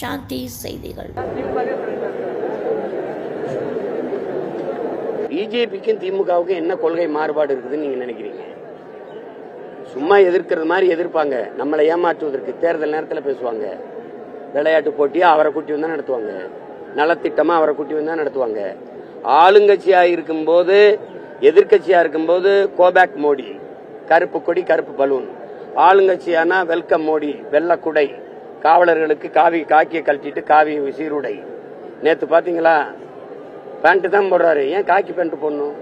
சாந்தி செய்திகள். பிஜேபிக்கும் திமுகவுக்கும் என்ன கொள்கை மாறுபாடு இருக்குதுன்னு நீங்க நினைக்கிறீங்க? சும்மா எதிர்க்கிறது மாதிரி எதிர்ப்பாங்க. நம்மளை ஏமாற்றுவதற்கு தேர்தல் நேரத்தில் பேசுவாங்க. விளையாட்டு போட்டியா அவரை கூட்டி வந்தா நடத்துவாங்க. நலத்திட்டமா அவரை கூட்டி வந்தா நடத்துவாங்க. ஆளுங்கட்சியா இருக்கும்போது எதிர்க்கட்சியா இருக்கும்போது கோபேக் மோடி. கருப்பு கொடி கருப்பு பலூன். ஆளுங்கட்சியானா வெல்கம் மோடி வெள்ளக்குடை. காவலர்களுக்கு காவி காக்கியை கழட்டிட்டு காவி சீருடை நேத்து பாத்தீங்களா? பேண்ட் தான் போடுறாரு. ஏன் காக்கி பேண்ட்டு போடணும்?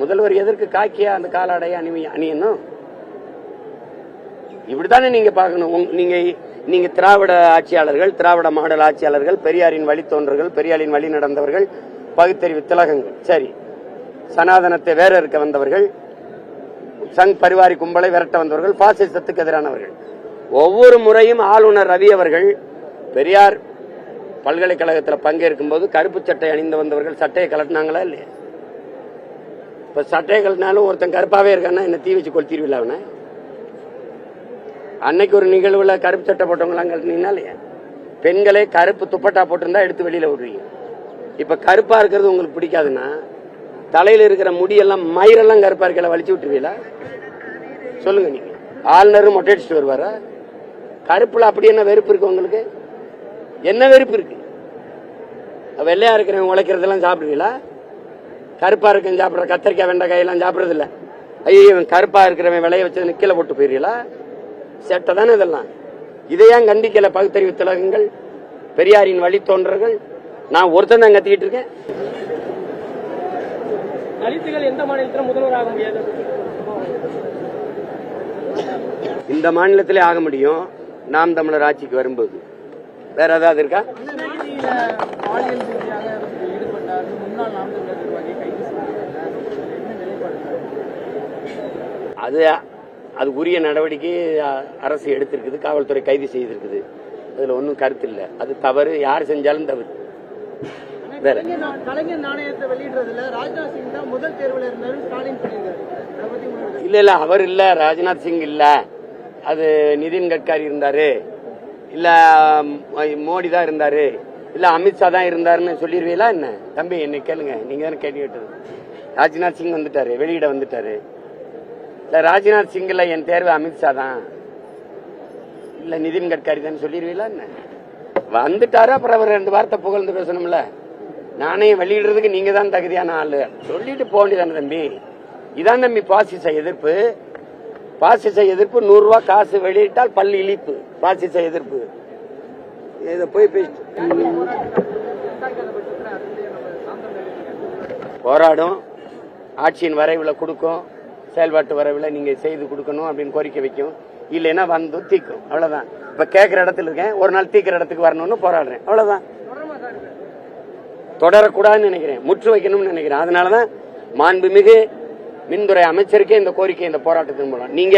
முதல்வர் எதற்கு காக்கியா அந்த காலாடையை அணி அணியணும்? இப்படித்தானே நீங்க பார்க்கணும். நீங்க நீங்க திராவிட ஆட்சியாளர்கள் திராவிட மாடல் ஆட்சியாளர்கள் பெரியாரின் வழித்தோன்றர்கள் பெரியாரின் வழி நடந்தவர்கள் பகுத்தறிவு திலகங்கள். சரி. சனாதனத்தை வேற இருக்க வந்தவர்கள் சங் பரிவாரி கும்பலை விரட்ட வந்தவர்கள் பாசிசத்துக்கு எதிரானவர்கள். ஒவ்வொரு முறையும் ஆளுநர் ரவி அவர்கள் பெரியார் பல்கலைக்கழகத்தில் பங்கேற்கும் போது கருப்பு சட்டை அணிந்து வந்தவர்கள் சட்டையை கலட்டினாங்களா இல்லையா? இப்ப சட்டையை கலட்டினாலும் ஒருத்தன் கருப்பாவே இருக்கான்னா என்ன தீ வச்சு கொளுத்திடுவில்ல அவனை? அன்னைக்கு ஒரு நிகழ்வுல கருப்பு சட்டை போட்டவங்களாம் கழட்டினீங்கன்னா இல்லையா? பெண்களே கருப்பு துப்பட்டா போட்டிருந்தா எடுத்து வெளியில விடுவீங்க இப்ப கருப்பா இருக்கிறது உங்களுக்கு பிடிக்காதுன்னா தலையில இருக்கிற முடியெல்லாம் மயிரெல்லாம் கருப்பா இருக்கல வலிச்சு விட்டுருவீங்களா? சொல்லுங்க நீங்க. ஆளுநரும் மொட்டை அடிச்சுட்டு வருவாரா? கருப்புல அப்படி என்ன வெறுப்பு இருக்கு உங்களுக்கு? என்ன வெறுப்பு இருக்கு? வெள்ளையா இருக்கிறவங்க உழைக்கிறதெல்லாம் சாப்பிடுவீங்களா? கருப்பா இருக்கவன் சாப்பிடுற கத்தரிக்காய் வெண்டைக்காய் எல்லாம் சாப்பிடுறது இல்ல. ஐயோ இவன் கருப்பா இருக்கிறவன் விளைய வச்சது கீழே போட்டு போயிருவீங்களா செட்டை தானே இதெல்லாம். இதையான் கண்டிக்கல பகுத்தறிவு திலகங்கள்? பெரியாரின் வழித்தோன்றர்கள். நான் ஒருத்தன் தான் கத்திக்கிட்டு இருக்கேன். தலித்துகள் எந்த மாநிலத்திலும் முதல்வர் ஆக முடியாது. இந்த மாநிலத்திலே ஆக முடியும். நாம் தமிழர் ஆட்சிக்கு வரும்போது. வேற ஏதாவது இருக்கா? அது அது உரிய நடவடிக்கை அரசு எடுத்திருக்குது காவல்துறை கைது செய்திருக்குது. அதுல ஒன்றும் கருத்து இல்லை. அது தவறு யார் செஞ்சாலும் தவறு. வேற. கலைஞர் நாணயத்தை வெளியிடுறதுல ராஜ்நாத் சிங் தான் முதல் தேர்வில் இருந்தாரு ஸ்டாலின் உங்களுக்கு இல்ல இல்ல அவர் இல்ல ராஜ்நாத் சிங் இல்ல. அது நிதின் கட்காரி இருந்தாரு. இல்ல மோடி தான் இருந்தாரு. இல்ல அமித்ஷா தான் இருந்தாருன்னு சொல்லிடுவீங்களா என்ன? தம்பி என்னை கேளுங்க. நீங்க தானே கேள்வி கேட்டது. ராஜ்நாத் சிங் வந்துட்டாரு. வெளியிட வந்துட்டாரு. இல்ல ராஜ்நாத் சிங் இல்ல என் தேர்வு அமித்ஷா தான். இல்ல நிதின் கட்காரி தான் சொல்லிடுவீங்களா என்ன? வந்துட்டாரு அப்புறம் அவர் ரெண்டு வார்த்தை புகழ்ந்து பேசணும்ல. நானே வெளியிடுறதுக்கு நீங்க தான் தகுதியான ஆளு. சொல்லிட்டு போக வேண்டியதானே தம்பி. இதான் தம்பி பாசிச எதிர்ப்பு. பாசிச எதிர்ப்பு நூறு ரூபாய் காசு வெளியிட்டால் பள்ளி இழிப்பு. பாசிச எதிர்ப்பு. இதை போய் பேசிட்டு போராடும். ஆட்சியின் வரைவில் கொடுக்கும். செயல்பாட்டு வரைவில் நீங்க செய்து கொடுக்கணும் அப்படின்னு கோரிக்கை வைக்கும். இல்லைன்னா வந்து தீக்கும். அவ்வளவுதான். இப்ப கேட்கிற இடத்துல இருக்கேன். ஒரு நாள் தீக்கிற இடத்துக்கு வரணும்னு போராடுறேன். அவ்வளவுதான். தொடரக்கூடாதுன்னு நினைக்கிறேன். முற்று வைக்கணும்னு நினைக்கிறேன். அதனாலதான் மாண்புமிகு மின்துறை அமைச்சருக்கே இந்த கோரிக்கை இந்த போராட்டத்தின் மூலம். நீங்க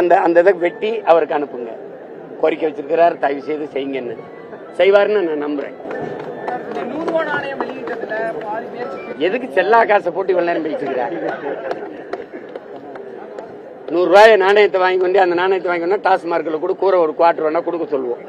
அந்த அந்த இதை வெட்டி அவருக்கு அனுப்புங்க. கோரிக்கை வச்சிருக்கிறார் தயவு செய்து செய்யுங்கன்னு. செய்வாருன்னு நான் நம்புறேன். எதுக்கு செல்லா காசை போட்டு இவ்வளவு நேரம் பேசிக்கிறார் நூறு ரூபாய் நாணயத்தை வாங்கி கொண்டு அந்த நாணயத்தை வாங்கி கொண்டா டாஸ்மார்க்கில் கூட கூற ஒரு குவார்டர் வேணா கொடுக்க சொல்லுவோம்.